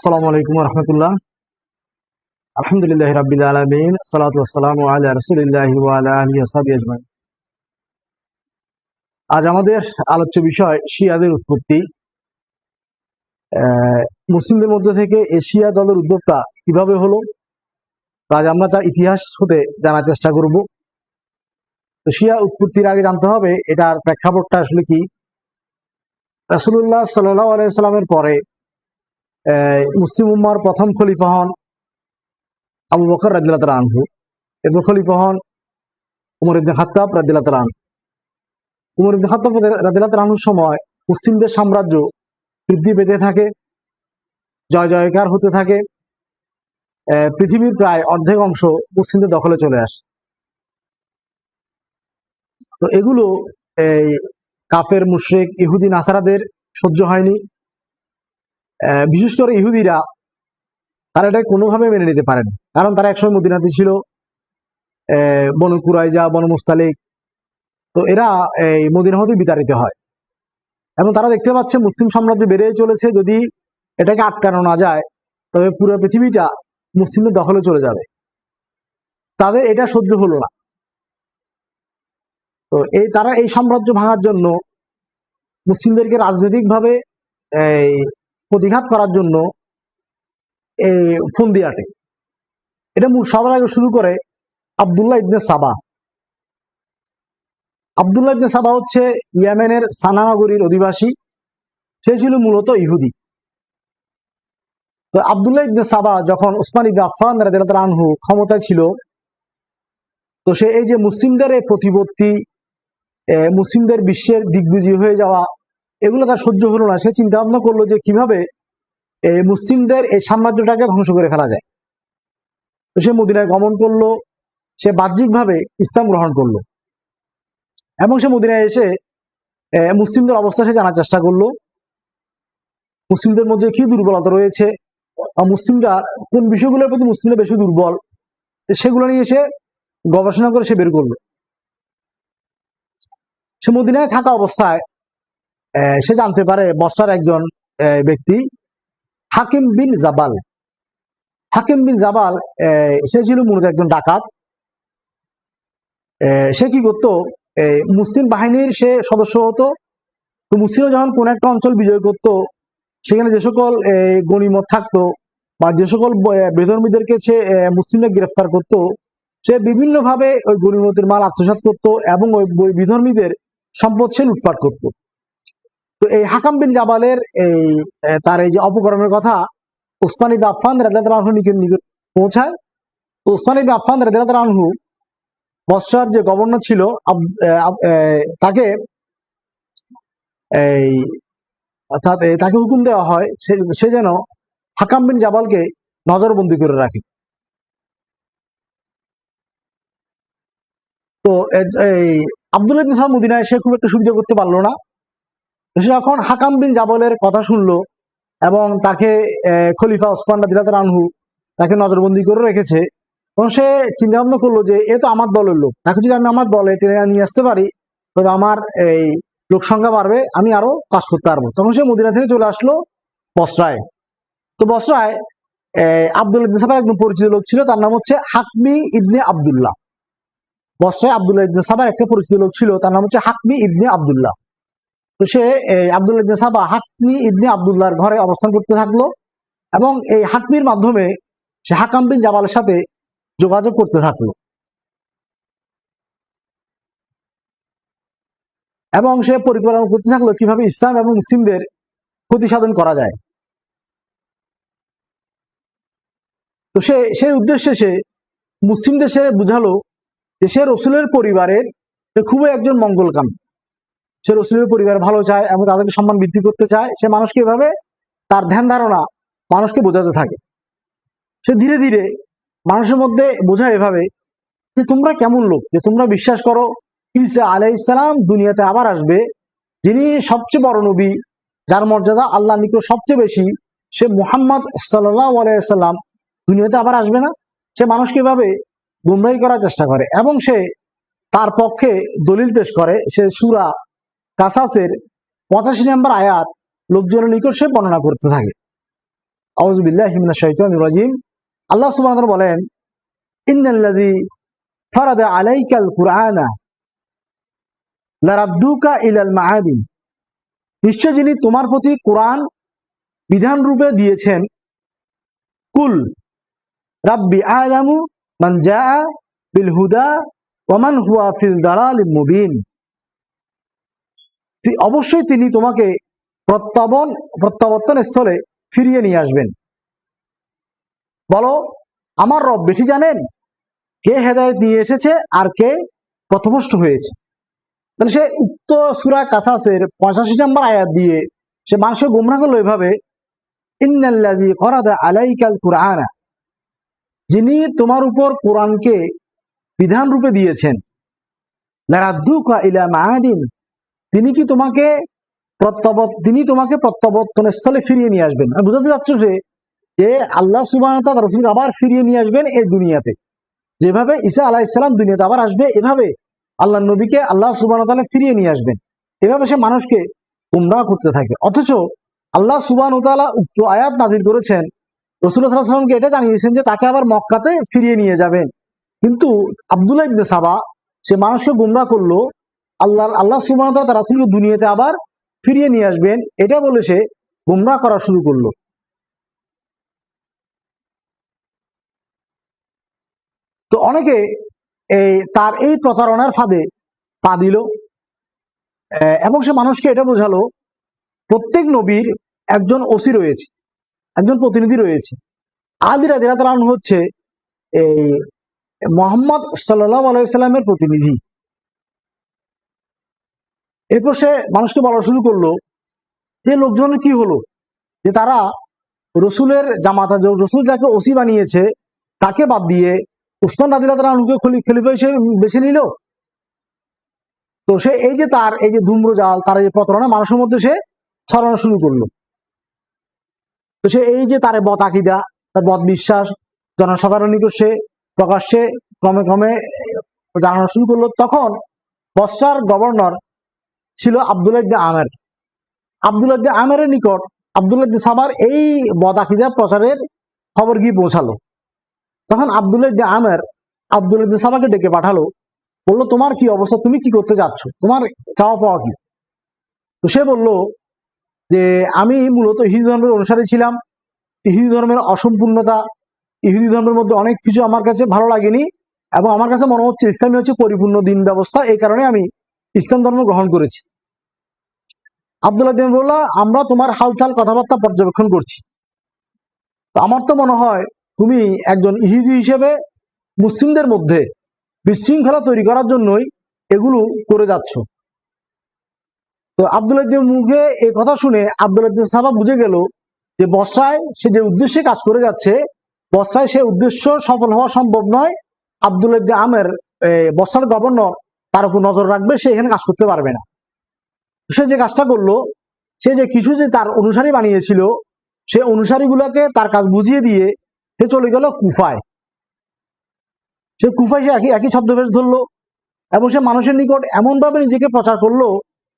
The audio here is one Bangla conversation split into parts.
আসসালামু আলাইকুম রহমতুল্লাহ। আলহামদুলিল্লাহ রাব্বিল আলামিন সালাতু ওয়াসসালামু আলা রাসূলিল্লাহি আলিহি আজ আমাদের আলোচ্য বিষয় শিয়াদের উৎপত্তি। মুসলিমদের মধ্যে থেকে এশিয়া দলের উদ্যোগটা কীভাবে হলো আজ আমরা তার ইতিহাস হতে জানার চেষ্টা করব। তো শিয়া উৎপত্তির আগে জানতে হবে, এটার প্রেক্ষাপটটা আসলে কি? রাসূলুল্লাহ সাল্লাল্লাহু আলাইহি সাল্লামের পরে মুসলিম উম্মার প্রথম খলিফা হন আবু বকর রাদিল্লাহ তালা আনহু। এরপর খলিফা হন উমর ইবনে খাত্তাব রাদিল্লাহ তালা আনহু। উমর ইবনে খাত্তাব রাদিল্লাহ তালা আনহুর সময় মুসলিমদের সাম্রাজ্য বৃদ্ধি পেতে থাকে, জয় জয়কার হতে থাকে। পৃথিবীর প্রায় অর্ধেক অংশ মুসলিমদের দখলে চলে আসে। তো এগুলো এই কাফের, মুশরিক, ইহুদি, নাসারাদের সহ্য হয়নি। বিশেষ করে ইহুদিরা তারা এটা কোনোভাবে মেনে নিতে পারেনি কারণ তারা একসময় মদিনাতে ছিল বনু কুরাইজা, বনু মুস্তালিক। তো এরা এই মদিনা হতে বিতাড়িত হয়। এবং তারা দেখতে পাচ্ছে মুসলিম সাম্রাজ্য বেড়ে চলেছে, যদি এটাকে আটকানো না যায়, তবে পুরো পৃথিবীটা মুসলিমদের দখলে চলে যাবে। তাদের এটা সহ্য হলো না। তো এই তারা এই সাম্রাজ্য ভাঙার জন্য মুসলিমদেরকে রাজনৈতিকভাবে এই প্রতিঘাত করার জন্য এই ফন্দি আটে। এটা সবার আগে শুরু করে আবদুল্লাহ ইবনে সাবা। আবদুল্লাহ ইবনে সাবা হচ্ছে ইয়েমেনের সানা নগরীর অধিবাসী। সে ছিল মূলত ইহুদি। তো আবদুল্লাহ ইবনে সাবা যখন ওসমান ইবনে আফফান আনহু ক্ষমতায় ছিল, তো সে এই যে মুসলিমদের প্রতিপত্তি মুসলিমদের বিশ্বের দিগ্বিজয়ী হয়ে যাওয়া এগুলো তার সহ্য হলো না। সে চিন্তা ভাবনা করল যে কীভাবে এই মুসলিমদের এই সাম্রাজ্যটাকে ধ্বংস করে ফেলা যায়। তো সে মদিনায় গমন করল, সে বাহ্যিকভাবে ইসলাম গ্রহণ করল এবং সে মদিনায় এসে মুসলিমদের অবস্থা সে জানার চেষ্টা করল। মুসলিমদের মধ্যে কি দুর্বলতা রয়েছে মুসলিমরা কোন বিষয়গুলোর প্রতি মুসলিমরা বেশি দুর্বল, সেগুলো নিয়ে সে গবেষণা করে সে বের করল। সে মদিনায় থাকা অবস্থায় সে জানতে পারে বস্তার একজন ব্যক্তি হাকিম বিন জাবাল। হাকিম বিন জাবাল সে ছিল মূলত একজন ডাকাত। সে কি করতো? মুসলিম বাহিনীর সে সদস্য হতো। তো মুসলিমরা যখন কোন একটা অঞ্চল বিজয় করত, সেখানে যে সকল গণিমত থাকতো বা যে সকল বেধর্মীদেরকে সে মুসলিমরা গ্রেফতার করত, সে বিভিন্নভাবে ওই গণিমতের মাল আত্মসাৎ করত এবং ওই বিধর্মীদের সম্পদ সে লুটপাট করত। তো এই হাকাম বিন জাবালের এই তার এই যে অপকর্মের কথা উসমানী আফফান রাদিয়াল্লাহু আনহু নিকট পৌঁছায়। তো উসমানী আফফান রাদিয়াল্লাহু আনহু বৎসর যে গভর্নর ছিল তাকে এই তাকে হুকুম দেওয়া হয়, সে যেন হাকাম বিন জাবালকে নজরবন্দি করে রাখে। তো এই আব্দুল ইবনে সালাম মদিনায় সে খুব একটা সুবিধা করতে পারল না। যখন হাকাম বিন জাবালের কথা শুনলো এবং তাকে খলিফা ওসমান রাদিয়াল্লাহু আনহু তাকে নজরবন্দি করে রেখেছে, তখন সে চিন্তা ভাবনা করল যে, এ তো আমার দলের লোক, তাকে যদি আমি আমার দলে টেনে নিয়ে আসতে পারি, তবে আমার এই লোক সংখ্যা বাড়বে, আমি আরও কাজ করতে পারব। তখন সে মদিনা থেকে চলে আসলো বসরায়। তো বসরায় আব্দুল ইবনে সাবার একদম পরিচিত লোক ছিল, তার নাম হচ্ছে হাকমি ইবনে আব্দুল্লাহ। বসরায় আব্দুল্লাহ ইবনে সাবার একটা পরিচিত লোক ছিল, তার নাম হচ্ছে হাকমি ইবনে আব্দুল্লাহ। তো সে আব্দুল ইবনে সাবা হাকমি ইবনে আব্দুল্লাহর ঘরে অবস্থান করতে থাকল এবং এই হাকমির মাধ্যমে সে হাকাম বিন জাবালের সাথে যোগাযোগ করতে থাকল। এবং সে পরিকল্পনা করতে থাকল কীভাবে ইসলাম এবং মুসলিমদের ক্ষতি সাধন করা যায়। তো সে, সেই উদ্দেশ্যে সে মুসলিমদের সে বুঝালো যে সে রসুলের পরিবারের খুবই একজন মঙ্গলকাম। সে রসুলের পরিবার ভালো চায় এবং তাদেরকে সম্মান বৃদ্ধি করতে চায়, সে মানুষকে এভাবে তার ধ্যান ধারণা মানুষকে বোঝাতে থাকে। সে ধীরে ধীরে মানুষের মধ্যে বোঝায় এভাবে যে তোমরা কেমন লোক, যে তোমরা বিশ্বাস করো ঈসা আলাই ইসলাম দুনিয়াতে আবার আসবে, যিনি সবচেয়ে বড় নবী, যার মর্যাদা আল্লাহ নিকট সবচেয়ে বেশি, সে মুহাম্মদ সাল্লাহ আলাইসাল্লাম দুনিয়াতে আবার আসবে না? সে মানুষকে এভাবে গুমরাহি করার চেষ্টা করে এবং সে তার পক্ষে দলিল পেশ করে। সে সুরা কাসাসের পঁচাশি নম্বর আয়াত লোকজনের নিকট সে বর্ণনা করতে থাকে। আল্লাহ সুবাহ বলেন কুরআনা ইলাল মাহাদিন নিশ্চয় যিনি তোমার প্রতি কোরআন বিধান রূপে দিয়েছেন, কুল রাব্বি আলামু মান জা বিল হুদা ওমান হুয়া ফিল দালাল মুবিন। অবশ্যই তিনি তোমাকে প্রত্যাবন, প্রত্যাবর্তন স্থলে ফিরিয়ে নিয়ে আসবেন। বলো, আমার রব বেশি জানেন কে হেদায়ত নিয়ে এসেছে আর কে পথভ্রষ্ট হয়েছে। তাহলে সে উক্ত সুরা কাসাসের পঁচাশি নম্বর আয়াত দিয়ে সে মানুষকে গুমরা করল এভাবে যিনি তোমার উপর কোরআনকে বিধান রূপে দিয়েছেন তিনি কি তোমাকে প্রত্যাবর্ত, তিনি তোমাকে প্রত্যাবর্তন স্থলে ফিরিয়ে নিয়ে আসবেন। আমি বুঝাতে চাচ্ছ যে যে আল্লাহ সুবাহ আবার ফিরিয়ে নিয়ে আসবেন এই দুনিয়াতে। যেভাবে ঈসা আলাহ ইসলাম দুনিয়াতে আবার আসবে, এভাবে আল্লাহ নবীকে আল্লাহ সুবাহ ফিরিয়ে নিয়ে আসবেন। এভাবে সে মানুষকে গুমরাহ করতে থাকে অথচ আল্লাহ সুবাহ উক্ত আয়াত নাজির করেছেন। রসুল্লাহ সাল্লামকে এটা জানিয়েছেন যে, তাকে আবার মক্কাতে ফিরিয়ে নিয়ে যাবেন। কিন্তু আবদুল্লাহ ইবনে সাবা সে মানুষকে গুমরা করল আল্লাহ আল্লাহ সুবাহ তার রাসুলকে দুনিয়াতে আবার ফিরিয়ে নিয়ে আসবেন। এটা বলে সে গুমরা করা শুরু করল। তো অনেকে এই তার এই প্রতারণার ফাঁদে পা দিল এবং সে মানুষকে এটা বোঝালো, প্রত্যেক নবীর একজন ওসি রয়েছে, একজন প্রতিনিধি রয়েছে। আদিরা দিরাতালান হচ্ছে এই মোহাম্মদ সাল্লাহ আলাইসাল্লামের প্রতিনিধি। এরপর সে মানুষকে বলা শুরু করল যে লোকজনের কি হলো? যে তারা রসুলের জামাতা রসুল যাকে ওসি বানিয়েছে, তাকে বাদ দিয়ে উসমান রাদিল্লাহ তালুকে খলিফা হিসেবে বেছে নিল। তো সে এই যে তার, এই যে ধূম্র জাল, তার এই যে প্রতারণা, মানুষের মধ্যে সে ছড়ানো শুরু করল। তো সে এই যে তার বদ আকিদা, তার বদ বিশ্বাস জনসাধারণ নিকট সে প্রকাশ্যে, ক্রমে ক্রমে জানানো শুরু করল। তখন বসার গভর্নর ছিল আবদুল্লাহ আমের। আবদুল্লাহ আমের নিকট আবদুল্লাহ সাবার এই বদাকিদা প্রচারের খবর গিয়ে পৌঁছালো। তখন আবদুল্লাহ আমের আবদুল্লাহ সাবাকে ডেকে পাঠালো, বলল, তোমার কি অবস্থা? তুমি কি করতে যাচ্ছ? তোমার চাওয়া পাওয়া কি? তো সে বলল যে, আমি মূলত হিন্দু ধর্মের অনুসারী ছিলাম। ইহুদি ধর্মের অসম্পূর্ণতা ইহুদি ধর্মের মধ্যে অনেক কিছু আমার কাছে ভালো লাগেনি এবং আমার কাছে মনে হচ্ছে ইসলামী হচ্ছে পরিপূর্ণ দিন ব্যবস্থা। এই কারণে আমি ইসলাম ধর্ম গ্রহণ করেছি। আবদুল্লাহ দিন বলল, আমরা তোমার হালচাল কথাবার্তা পর্যবেক্ষণ করছি। তো আমার তো মনে হয় তুমি একজন ইহুদি হিসেবে মুসলিমদের মধ্যে বিশৃঙ্খলা তৈরি করার জন্যই এগুলো করে যাচ্ছ। তো আবদুল্লাহ মুখে এই কথা শুনে আবদুল্লাহ সাহাবা বুঝে গেল যে বর্ষায় সে যে উদ্দেশ্যে কাজ করে যাচ্ছে, বর্ষায় সে উদ্দেশ্য সফল হওয়া সম্ভব নয়। আবদুল্লাহ আমের বর্ষার গভর্নর তার উপর নজর রাখবে, সে এখানে কাজ করতে পারবে না। সে যে কাজটা করল, সে যে কিছু যে তার অনুসারী বানিয়েছিল, সে অনুসারীগুলোকে তার কাজ বুঝিয়ে দিয়ে সে চলে গেল কুফায়। সে কুফায় সে একই একই ছদ্মবেশ ধরলো এবং সে মানুষের নিকট এমনভাবে নিজেকে প্রচার করল,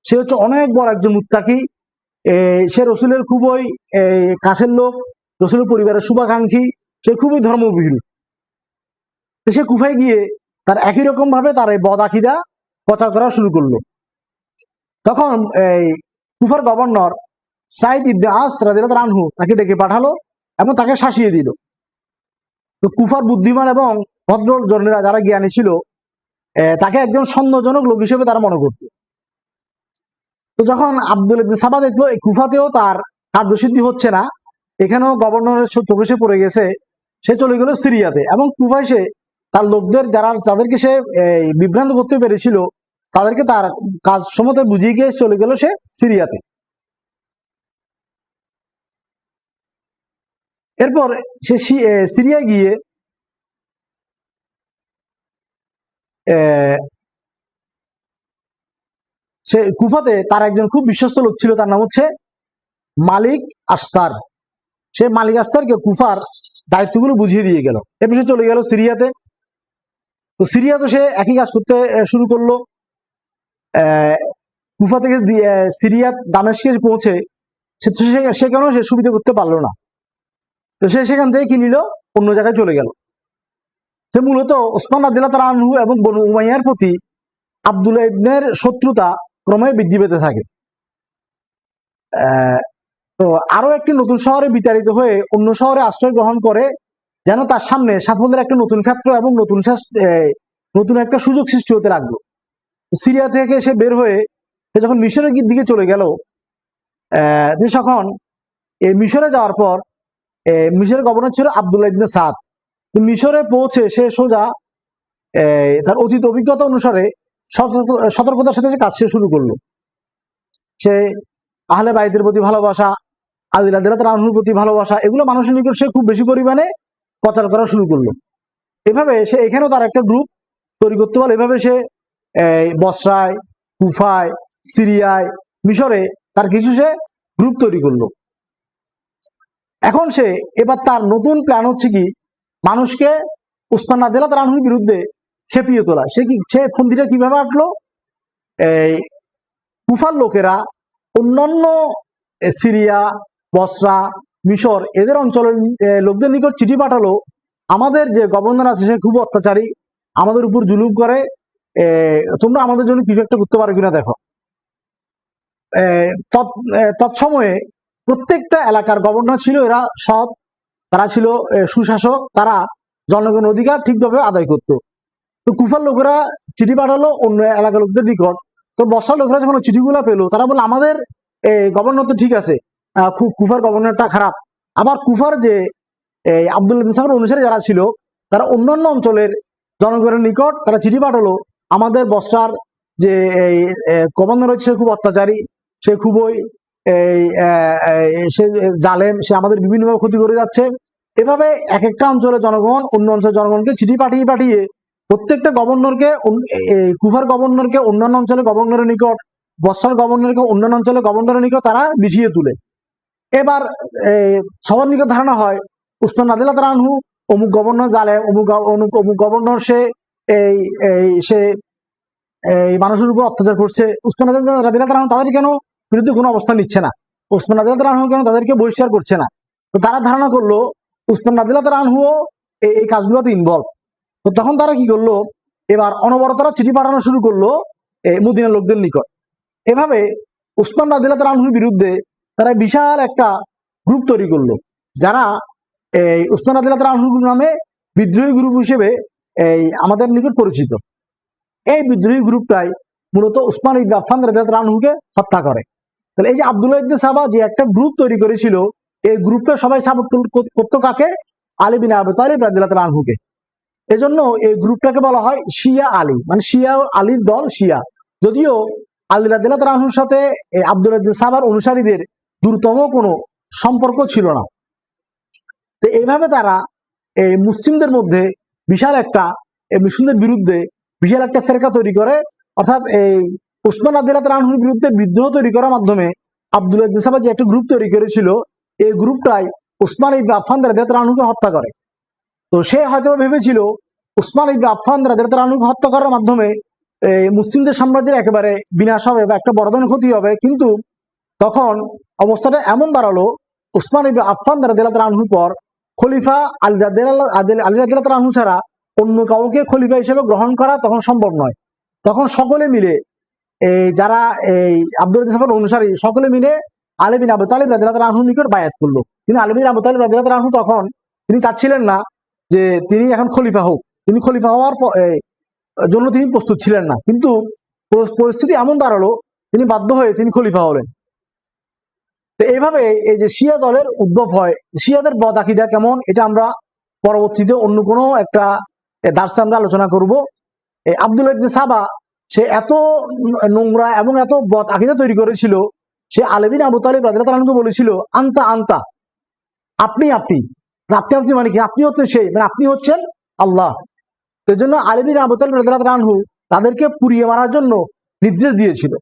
সে হচ্ছে অনেক বড় একজন মুত্তাকি। সে রসুলের খুবই কাছের লোক, রসুলের পরিবারের শুভাকাঙ্ক্ষী, সে খুবই ধর্মবিহীন সে কুফায় গিয়ে তার একই রকম ভাবে তার এই বদ বদাকিদা প্রচার করা শুরু করল। তখন এই কুফার গভর্নর সাইদ ইবনে আস রাদিয়াল্লাহু রানহু তাকে ডেকে পাঠালো এবং তাকে শাসিয়ে দিল। তো কুফার বুদ্ধিমান এবং ভদ্র জনেরা যারা জ্ঞানী ছিল তাকে একজন সন্দেহজনক লোক হিসেবে তারা মনে করত। তো যখন আব্দুল ইবনে সাবা দেখল, এই কুফাতেও তার কার্যসিদ্ধি হচ্ছে না, এখানেও গভর্নরের চোখে সে পড়ে গেছে, সে চলে গেল সিরিয়াতে এবং কুফায় সে তার লোকদের, যারা, যাদেরকে সে বিভ্রান্ত করতে পেরেছিল তাদেরকে তার কাজ সমতে বুঝিয়ে গিয়ে চলে গেল সে সিরিয়াতে। এরপর সে সিরিয়ায় গিয়ে সে কুফাতে তার একজন খুব বিশ্বস্ত লোক ছিল, তার নাম হচ্ছে মালিক আস্তার। সে মালিক আস্তারকে কুফার দায়িত্বগুলো বুঝিয়ে দিয়ে গেল। এরপর সে চলে গেল সিরিয়াতে। তো সিরিয়া তো সে একই কাজ করতে শুরু করল। কুফা থেকে সিরিয়া দামেশকে পৌঁছে সেখানেও সে সুবিধা করতে পারল না। তো সে সেখান থেকে কি নিল? অন্য জায়গায় চলে গেল। সে মূলত ওসমান আদিল্লাহ তার আনহু এবং বনু উমাইয়ার প্রতি আবদুল্লাহ ইবনের শত্রুতা ক্রমে বৃদ্ধি পেতে থাকে। তো আরও একটি নতুন শহরে বিতাড়িত হয়ে অন্য শহরে আশ্রয় গ্রহণ করে যেন তার সামনে সাফল্যের একটা নতুন ক্ষেত্র এবং নতুন নতুন একটা সুযোগ সৃষ্টি হতে লাগল। সিরিয়া থেকে সে বের হয়ে সে যখন মিশরের দিকে চলে গেল তখন এই মিশরে যাওয়ার পর মিশরের গভর্নর ছিল আবদুল্লাহ ইবনে সাদ। মিশরে পৌঁছে সে সোজা তার অতীত অভিজ্ঞতা অনুসারে সতর্ক- সতর্কতার সাথে সে কাজ শুরু করল। সে আহলে বাইদের প্রতি ভালোবাসা, আদিল আদিলাত রাহুর প্রতি ভালোবাসা, এগুলো মানুষের নিকট সে খুব বেশি পরিমাণে প্রচার করা শুরু করল। এভাবে সে এখানেও তার একটা গ্রুপ তৈরি করতে পারল। এভাবে সে বসরায়, কুফায়, সিরিয়ায়, মিশরে তার কিছু সে গ্রুপ তৈরি করল। এখন সে এবার তার নতুন প্ল্যান হচ্ছে কি, মানুষকে উসমান আদিলাত রাহুর বিরুদ্ধে খেপিয়ে তোলা। সে কি, সে ফন্দিটা কীভাবে আটলো? এই কুফার লোকেরা অন্যান্য সিরিয়া, বসরা, মিশর এদের অঞ্চলের লোকদের নিকট চিঠি পাঠালো, আমাদের যে গভর্নর আছে সে খুব অত্যাচারী, আমাদের উপর জুলুম করে তোমরা আমাদের জন্য কিছু একটা করতে পারো কিনা দেখো। তৎসময়ে প্রত্যেকটা এলাকার গভর্নর ছিল এরা সৎ, তারা ছিল সুশাসক, তারা জনগণ অধিকার ঠিকভাবে আদায় করত। তো কুফার লোকেরা চিঠি পাঠালো, অন্য এলাকার লোকদের নিকট। তো বর্ষার লোকেরা যখন চিঠিগুলো পেল, তারা বলল, আমাদের গভর্নর তো ঠিক আছে কুফার গভর্নরটা খারাপ। আবার কুফার যে আব্দুল অনুসারী যারা ছিল, তারা অন্যান্য অঞ্চলের জনগণের নিকট তারা চিঠি পাঠালো আমাদের বস্ত্রার যে এই গভর্নর রয়েছে, সে খুব অত্যাচারী, সে খুবই এই সে জালেম, সে আমাদের বিভিন্নভাবে ক্ষতি করে যাচ্ছে। এভাবে এক একটা অঞ্চলের জনগণ অন্য অঞ্চলের জনগণকে চিঠি পাঠিয়ে পাঠিয়ে প্রত্যেকটা গভর্নরকে কুফার গভর্নরকে, অন্যান্য অঞ্চলের গভর্নরের নিকট বর্ষার গভর্নরকে, অন্যান্য অঞ্চলের গভর্নরের নিকট তারা লিখিয়ে তুলে। এবার সবার নিকট ধারণা হয়, উসমান নাদিল্লাহ রানহু, অমুক গভর্নর জালে অমুক অমুক অমুক গভর্নর সে এই এই সে, এই মানুষের উপর অত্যাচার করছে। উসমান রাদিল্লাহ তাদের কেন বিরুদ্ধে কোনো অবস্থান নিচ্ছে না? উসমান নাদিল্লাহ রানহু কেন তাদেরকে বহিষ্কার করছে না? তো তারা ধারণা করল, উসমান নাদিল্লাহ রানহুও এই এই কাজগুলোতে ইনভলভ তো তখন তারা কি করল? এবার অনবরতরা চিঠি পাঠানো শুরু করল মদিনার লোকদের নিকট। এভাবে উসমান রাদিল্লাহ রানহুর বিরুদ্ধে তারা বিশাল একটা গ্রুপ তৈরি করল, যারা এই উসমান রাদিল্লাহ রানহুর নামে বিদ্রোহী গ্রুপ হিসেবে এই আমাদের নিকট পরিচিত। এই বিদ্রোহী গ্রুপটাই মূলত উসমান ইবনে রাদিয়াল্লাহু রানহুকে হত্যা করে। তাহলে এই যে আব্দুল্লাহ ইবনে সাবা যে একটা গ্রুপ তৈরি করেছিল, এই গ্রুপটা সবাই সাপোর্ট করতো কাকে? আলী বিন আবু তালিব রাদিয়াল্লাহু রানহুকে এজন্য এই গ্রুপটাকে বলা হয় শিয়া আলী। মানে শিয়া আলীর দল শিয়া। যদিও আলী রাদিয়াল্লাহু রানহুর সাথে আব্দুল ইবনে সাবার অনুসারীদের দূরতম কোনো সম্পর্ক ছিল না। তো এইভাবে তারা এই মুসলিমদের মধ্যে বিশাল একটা মুসলিমদের বিরুদ্ধে বিশাল একটা ফেরকা তৈরি করে। অর্থাৎ এই উসমান আদিলাত রানহুর বিরুদ্ধে বিদ্রোহ তৈরি করার মাধ্যমে আব্দুল ইসাবা একটা গ্রুপ তৈরি করেছিল। এই গ্রুপটাই উসমান ইবনে আফফান রাদিয়াত রানহুকে হত্যা করে। তো সে হয়তো ভেবেছিল উসমান ইবনে আফফান রাদিয়াত রানহুকে হত্যা করার মাধ্যমে মুসলিমদের সাম্রাজ্যের একেবারে বিনাশ হবে বা একটা বড় ক্ষতি হবে। কিন্তু তখন অবস্থাটা এমন দাঁড়াল উসমান ইবনে আফফান রাদিয়াত রানহুর পর খলিফা আলী রাদিয়াল্লাহ আলী রাদিয়াত রানহু ছাড়া অন্য কাউকে খলিফা হিসেবে গ্রহণ করা তখন সম্ভব নয়। তখন সকলে মিলে এই যারা এই আব্দুল অনুসারী, সকলে মিলে আলী বিন আবু তালিব রানহুর নিকট বায়াত করল। কিন্তু আলমিন আবু তালিব রানহু তখন তিনি চাচ্ছিলেন না যে তিনি এখন খলিফা হোক। তিনি খলিফা হওয়ার জন্য তিনি প্রস্তুত ছিলেন না। কিন্তু পরিস্থিতি এমন দাঁড়াল, তিনি বাধ্য হয়ে তিনি খলিফা হলেন। তো এইভাবে এই যে শিয়া দলের উদ্ভব হয়, শিয়াদের বদ আকিদা কেমন, এটা আমরা পরবর্তীতে অন্য কোনো একটা দার্সে আমরা আলোচনা করব। এই আব্দুল সাবা, সে এত নোংরা এবং এত বদ আকিদা তৈরি করেছিল, সে আলবিন আবু তালিব রাজু বলেছিল, আন্তা আন্তা, আপনি আপনি আপনি আপনি মানে কি? আপনি হচ্ছেন সেই মানে আপনি হচ্ছেন আল্লাহ। এই জন্য আলবিন আবু তালিব রাজু রানহু তাদেরকে পুড়িয়ে মারার জন্য নির্দেশ দিয়েছিল।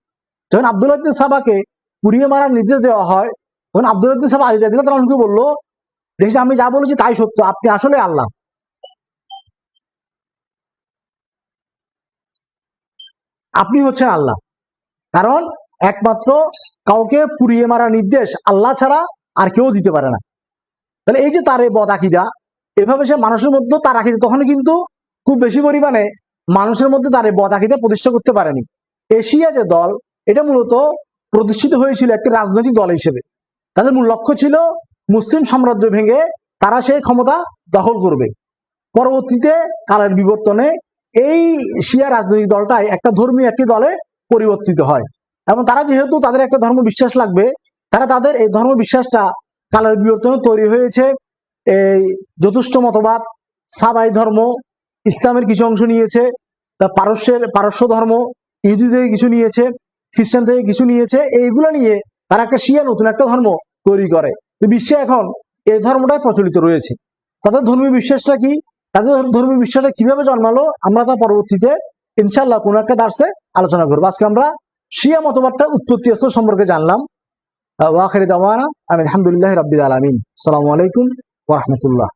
যখন আব্দুল সাবাকে পুড়িয়ে মারার নির্দেশ দেওয়া হয়। তখন আব্দুল ইবনে সাবা আলী রাদিয়াল্লাহু তাআলাকে বলল দেখছি আমি যা বলেছি তাই সত্য, আপনি আসলে আল্লাহ। আপনি হচ্ছেন আল্লাহ। কারণ একমাত্র কাউকে পুড়িয়ে মারার নির্দেশ আল্লাহ ছাড়া আর কেউ দিতে পারে না। তাহলে এই যে তার এই বদ আকিদা, এভাবে সে মানুষের মধ্যে তার আকিদা তখন কিন্তু খুব বেশি পরিমাণে মানুষের মধ্যে তার এই বদ আকিদা প্রতিষ্ঠা করতে পারেনি। এশিয়া যে দল, এটা মূলত প্রতিষ্ঠিত হয়েছিল একটি রাজনৈতিক দল হিসেবে। তাদের মূল লক্ষ্য ছিল মুসলিম সাম্রাজ্য ভেঙে তারা সেই ক্ষমতা দখল করবে। পরবর্তীতে কালের বিবর্তনে এই শিয়া রাজনৈতিক দলটাই একটা ধর্মীয় একটি দলে পরিবর্তিত হয়। এবং তারা যেহেতু তাদের একটা ধর্ম বিশ্বাস লাগবে, তারা তাদের এই ধর্ম বিশ্বাসটা কালের বিবর্তনে তৈরি হয়েছে। এই যথেষ্ট মতবাদ, সাবাই ধর্ম, ইসলামের কিছু অংশ নিয়েছে, তা পারস্যের, পারস্য ধর্ম ইহুদি থেকে কিছু নিয়েছে। খ্রিস্টান থেকে কিছু নিয়েছে, এইগুলো নিয়ে তারা একটা শিয়া নতুন একটা ধর্ম তৈরি করে। বিশ্বে এখন এই ধর্মটাই প্রচলিত রয়েছে। তাদের ধর্মীয় বিশ্বাসটা কি? তাদের ধর্মীয় বিশ্বাসটা কীভাবে জন্মালো? আমরা তা পরবর্তীতে ইনশাল্লাহ কোনো একটা দার্সে আলোচনা করব। আজকে আমরা শিয়া মতবাদটা উৎপত্তি স্তর সম্পর্কে জানলাম। ওয়াখারি দাওয়ানা আলহামদুলিল্লাহ রাব্বিল আলামিন। আসসালামু আলাইকুম ওয়া রাহমাতুল্লাহ।